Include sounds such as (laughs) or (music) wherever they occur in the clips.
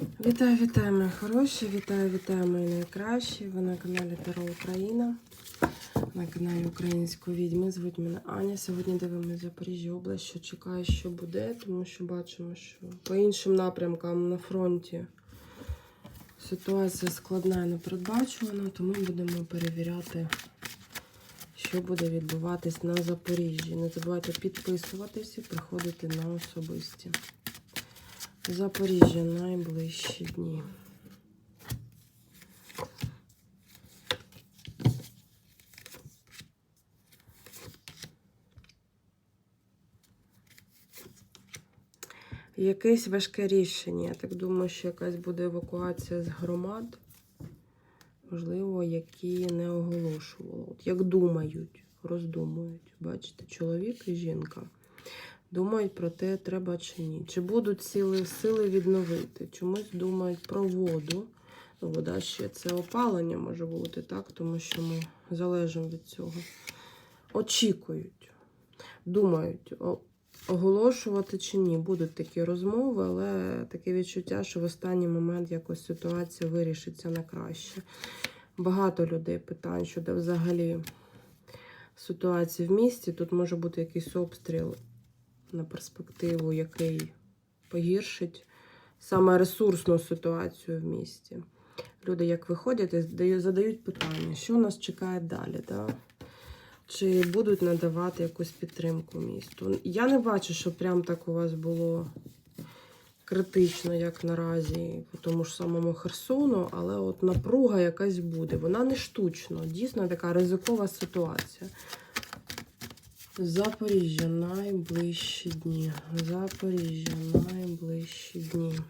Вітаю, вітаю, мої хороші! Вітаю, вітаю, мої найкращі! Ви на каналі Таро Україна, на каналі Української відьми. Звуть мене Аня. Сьогодні дивимося Запоріжжя область, що чекає, що буде, тому що бачимо, що по іншим напрямкам на фронті ситуація складна і непередбачувана, тому будемо перевіряти, що буде відбуватись на Запоріжжі. Не забувайте підписуватися приходити на особисті. Запоріжжя найближчі дні. Якесь важке рішення. Я так думаю, що якась буде евакуація з громад, можливо, які не оголошували. От як думають, роздумують. Бачите, чоловік і жінка думають про те, треба чи ні. Чи будуть сили, сили відновити? Чомусь думають про воду. Вода ще це опалення може бути, так? Тому що ми залежимо від цього. Очікують, думають, оголошувати чи ні. Будуть такі розмови, але таке відчуття, що в останній момент якось ситуація вирішиться на краще. Багато людей питань щодо взагалі ситуації в місті. Тут може бути якийсь обстріл на перспективу, який погіршить саме ресурсну ситуацію в місті. Люди, як виходять, і задають питання, що нас чекає далі. Да? Чи будуть надавати якусь підтримку місту? Я не бачу, що прям так у вас було критично, як наразі, по тому ж самому Херсону, але от напруга якась буде. Вона не штучно, дійсно така ризикова ситуація. Запоріжжя найближчі дні. Запоріжжя найближчі дні.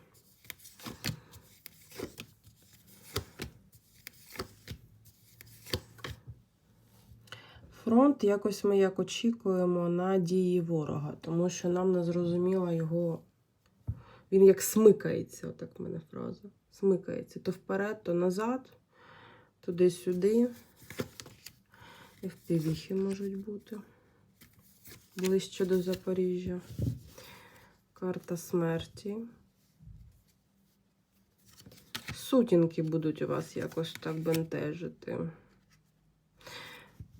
Фронт якось ми як очікуємо на дії ворога, тому що нам не зрозуміла його. Він як смикається, отак в мене фраза. Смикається то вперед, то назад, туди-сюди. І впівіхи можуть бути ближче до Запоріжжя. Карта смерті. Сутінки будуть у вас якось так бентежити.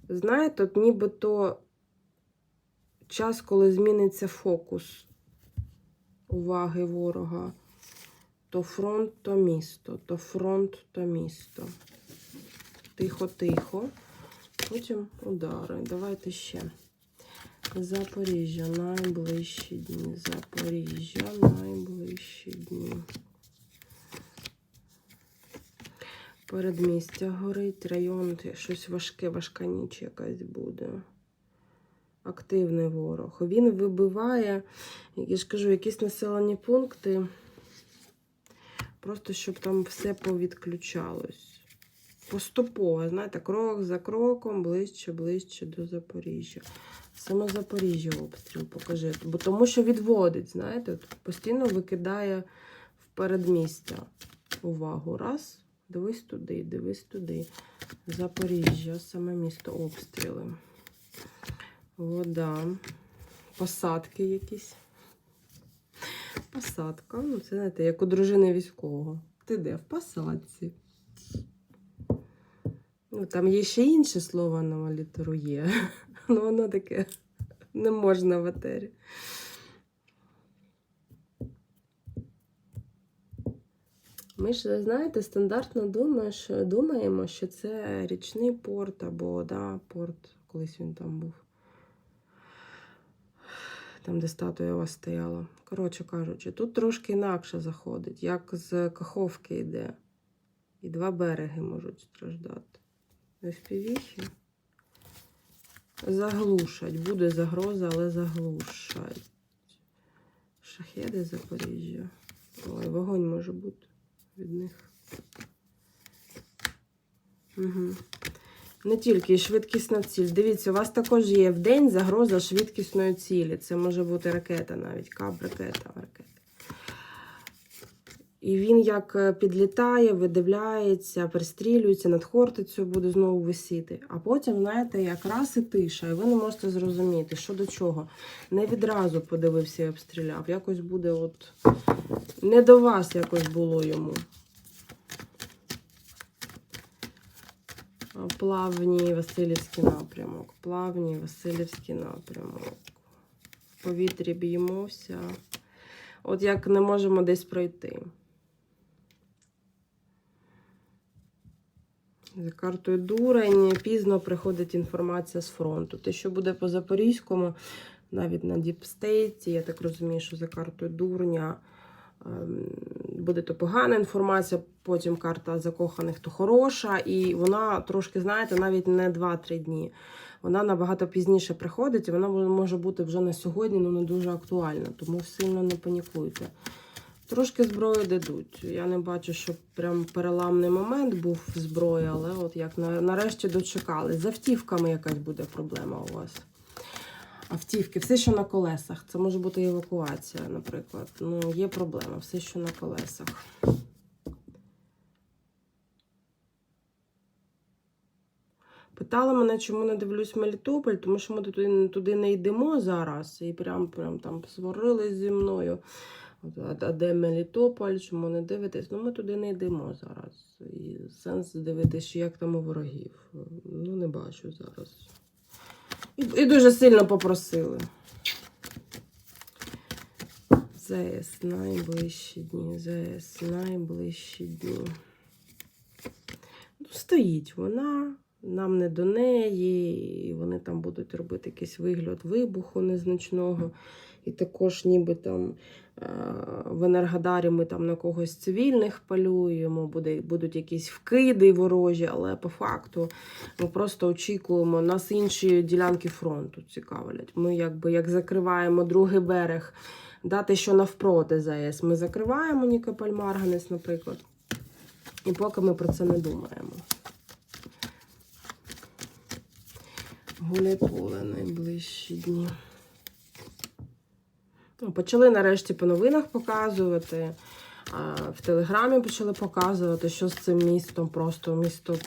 Знаєте, от нібито час, коли зміниться фокус уваги ворога. То фронт, то місто, то фронт, то місто. Тихо-тихо. Потім удари. Давайте ще. Запоріжжя найближчі дні. Запоріжжя найближчі дні. Передмістя горить, район, щось важке, важка ніч якась буде. Активний ворог. Він вибиває, я ж кажу, якісь населені пункти, просто щоб там все повідключалось. Поступово, знаєте, крок за кроком, ближче, ближче до Запоріжжя. Саме Запоріжжя обстріл покажи. Бо тому що відводить, знаєте, постійно викидає в передмістя увагу. Раз, дивись туди, дивись туди. Запоріжжя, саме місто обстріли. Вода. Посадки якісь. Посадка. Ну, це знаєте, як у дружини військового. Ти де? В посадці. Там є ще інше слово на літеру є. (laughs) Ну, воно таке (laughs) не можна в етері. Ми ж, знаєте, стандартно думаємо, що, думаємо, що це річний порт або да, порт, колись він там був. Там, де статуя у вас стояла. Коротше кажучи, тут трошки інакше заходить, як з Каховки йде. І два береги можуть страждати. Півіхи. Заглушать. Буде загроза, але заглушать. Шахеди Запоріжжя. Ой, вогонь може бути від них. Угу. Не тільки швидкісна ціль. Дивіться, у вас також є в день загроза швидкісної цілі. Це може бути ракета навіть, каб-ракета. ракета. І він як е, підлітає, видивляється, пристрілюється, над Хортицею буде знову висіти. А потім, знаєте, якраз і тиша, і ви не можете зрозуміти, що до чого. Не відразу подивився і обстріляв. Якось буде от Не до вас якось було йому. Плавній Васильівський напрямок. Плавній Васильівський напрямок. В повітрі б'ємося. От як не можемо десь пройти. За картою дурень пізно приходить інформація з фронту. Те, що буде по Запорізькому, навіть на Діпстейті, я так розумію, що за картою дурня ем, буде то погана інформація, потім карта закоханих то хороша, і вона трошки, знаєте, навіть не 2-3 дні. Вона набагато пізніше приходить, і вона може бути вже на сьогодні, ну не дуже актуальна, тому сильно не панікуйте. Трошки зброї дадуть. Я не бачу, що прям переламний момент був в зброї, але от як нарешті дочекали. З автівками якась буде проблема у вас. Автівки, все, що на колесах. Це може бути евакуація, наприклад. Ну, є проблема, все, що на колесах. Питали мене, чому не дивлюсь Мелітополь, тому що ми туди, туди не йдемо зараз. І прям, прям там сварились зі мною. А, де Мелітополь, чому не дивитесь? Ну, ми туди не йдемо зараз. І сенс дивитися, як там у ворогів. Ну, не бачу зараз. І, і дуже сильно попросили. ЗС найближчі дні. ЗС найближчі дні. Ну, стоїть вона, нам не до неї, і вони там будуть робити якийсь вигляд вибуху незначного. І також, ніби там е, в Енергодарі ми там на когось цивільних полюємо, буде, будуть якісь вкиди ворожі, але по факту ми просто очікуємо, нас інші ділянки фронту цікавлять. Ми якби як закриваємо другий берег, дати, що навпроти ЗАЕС. Ми закриваємо Нікополь Марганець, наприклад. І поки ми про це не думаємо. Гуляйполе найближчі дні. Ну, Почали нарешті по новинах показувати. В Телеграмі почали показувати, що з цим містом, просто місто,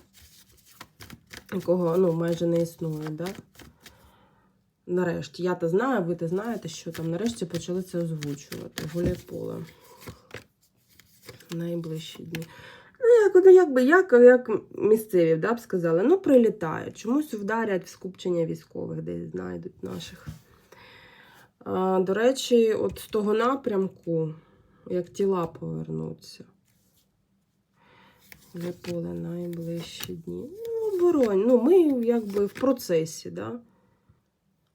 якого ну, майже не існує. Да? Нарешті. Я то знаю, ви то знаєте, що там нарешті почали це озвучувати. Гуляйполе. Найближчі дні. Ну, як, якби, як, як місцеві да, б сказали, ну прилітають. Чомусь вдарять в скупчення військових, десь знайдуть наших. А, до речі, от з того напрямку, як тіла повернуться. Поле найближчі дні. Ну, оборонь. Ну, ми якби в процесі, да?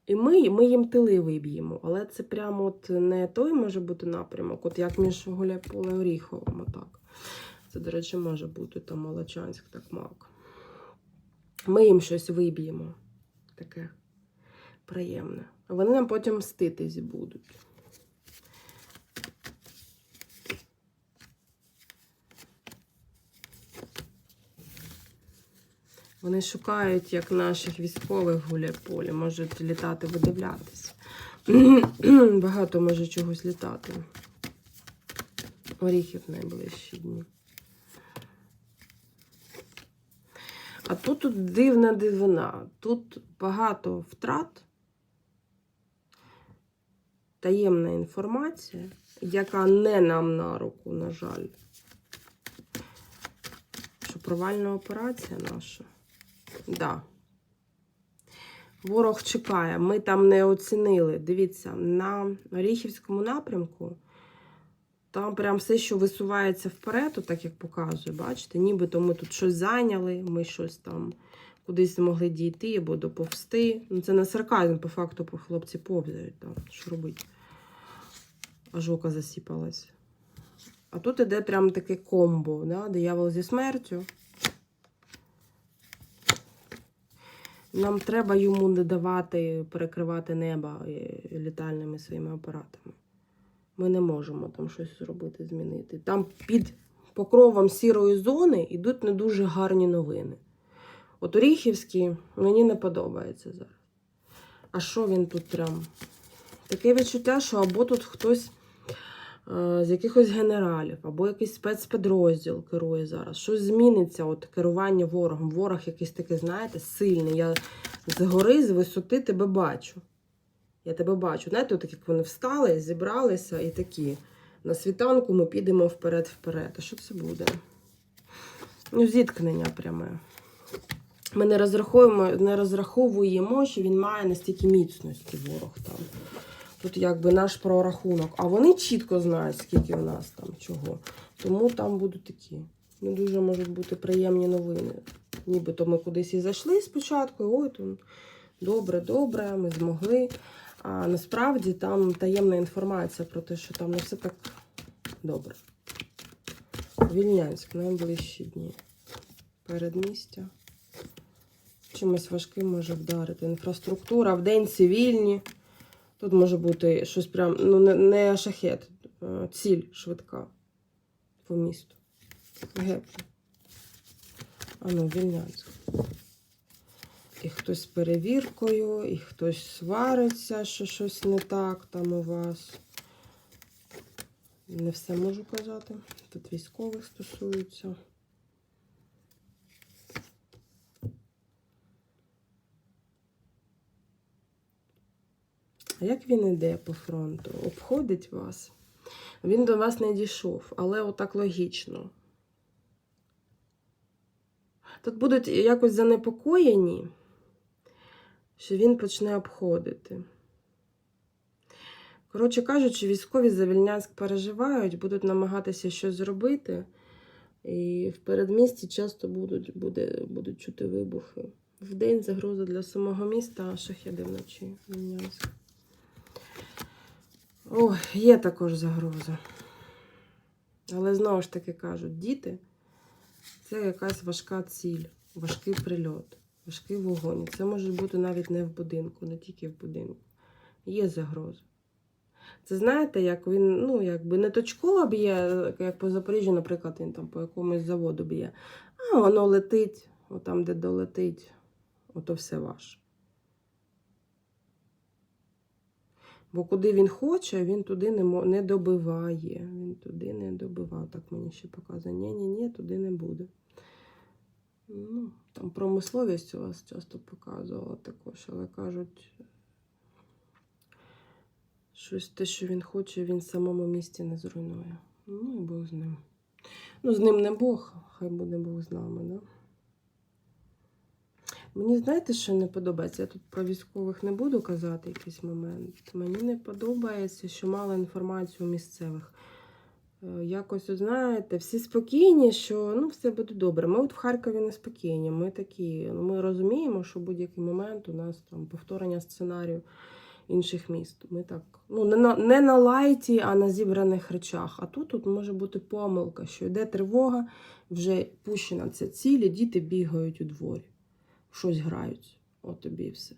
І ми, ми їм тили виб'ємо. Але це прямо от не той може бути напрямок, от як між Гуляйполе і Оріховим, отак. Це, до речі, може бути там Молочанськ, так мак. Ми їм щось виб'ємо. Таке приємне. А вони нам потім мститись будуть. Вони шукають, як наших військових гуляє полі, можуть літати, видивлятися. (clears throat) Багато може чогось літати. Оріхів найближчі дні. Тут, тут дивна дивина. Тут багато втрат, таємна інформація, яка не нам на руку, на жаль. Що провальна операція наша. Да. Ворог чекає. Ми там не оцінили. Дивіться, на Оріхівському напрямку. Там прям все, що висувається вперед, так як показує, бачите, нібито ми тут щось зайняли, ми щось там кудись змогли дійти або доповсти. Ну, це не сарказм, по факту, по хлопці повзають там. Що робити? Аж ока засіпалась. А тут іде прям таке комбо, да? диявол зі смертю. Нам треба йому не давати перекривати небо е, літальними своїми апаратами. Ми не можемо там щось зробити, змінити. Там під покровом сірої зони йдуть не дуже гарні новини. От Оріхівський мені не подобається зараз. А що він тут прям? Таке відчуття, що або тут хтось е, з якихось генералів, або якийсь спецпідрозділ керує зараз. Щось зміниться, от керування ворогом. Ворог якийсь такий, знаєте, сильний. Я згори, з висоти тебе бачу. Я тебе бачу. Знаєте, от як вони встали, зібралися і такі на світанку ми підемо вперед-вперед. А що це буде? Ну, зіткнення пряме. Ми не розраховуємо, не розраховуємо, що він має настільки міцності ворог там. Тут якби наш прорахунок. А вони чітко знають, скільки у нас там чого. Тому там будуть такі. Не дуже можуть бути приємні новини. Нібито ми кудись і зайшли спочатку, ой, тут добре, добре, ми змогли. А насправді там таємна інформація про те, що там не все так добре. Вільнянськ, найближчі дні. Передмістя. Чимось важким може вдарити. Інфраструктура, вдень цивільні. Тут може бути щось прям, ну, не, шахет, ціль швидка по місту. Геп. А ну, Вільнянськ. І хтось перевіркою, і хтось свариться, що щось не так там у вас. Не все можу казати. Тут військових стосується. А як він іде по фронту? Обходить вас? Він до вас не дійшов, але отак логічно. Тут будуть якось занепокоєні, що він почне обходити. Коротше кажучи, військові за Вільнянськ переживають, будуть намагатися щось зробити. І в передмісті часто будуть, буде, будуть чути вибухи. Вдень загроза для самого міста, а шахеди вночі Вільнянськ. Ой, є також загроза. Але знову ж таки кажуть, діти це якась важка ціль, важкий прильот, важкий вогонь. Це може бути навіть не в будинку, не тільки в будинку. Є загроза. Це знаєте, як він, ну, якби не точково б'є, як по Запоріжжю, наприклад, він там по якомусь заводу б'є, а воно летить, отам, де долетить, ото все ваше. Бо куди він хоче, він туди не, не добиває. Він туди не добиває. Так мені ще показує. Ні, ні, ні, туди не буде. Ну, там промисловість у вас часто показувала також, але кажуть, щось те, що він хоче, він в самому місті не зруйнує. Ну і Бог з ним. Ну, з ним не Бог, хай буде Бог з нами, да? Мені знаєте, що не подобається? Я тут про військових не буду казати якийсь момент. Мені не подобається, що мало інформації у місцевих. Е, Якось, знаєте, всі спокійні, що ну, все буде добре. Ми от в Харкові не спокійні. Ми такі, ну, ми розуміємо, що в будь-який момент у нас там повторення сценарію інших міст. Ми так, ну, не на, не на лайті, а на зібраних речах. А тут, тут може бути помилка, що йде тривога, вже пущена ця ціль, і діти бігають у дворі щось грають. От тобі і все.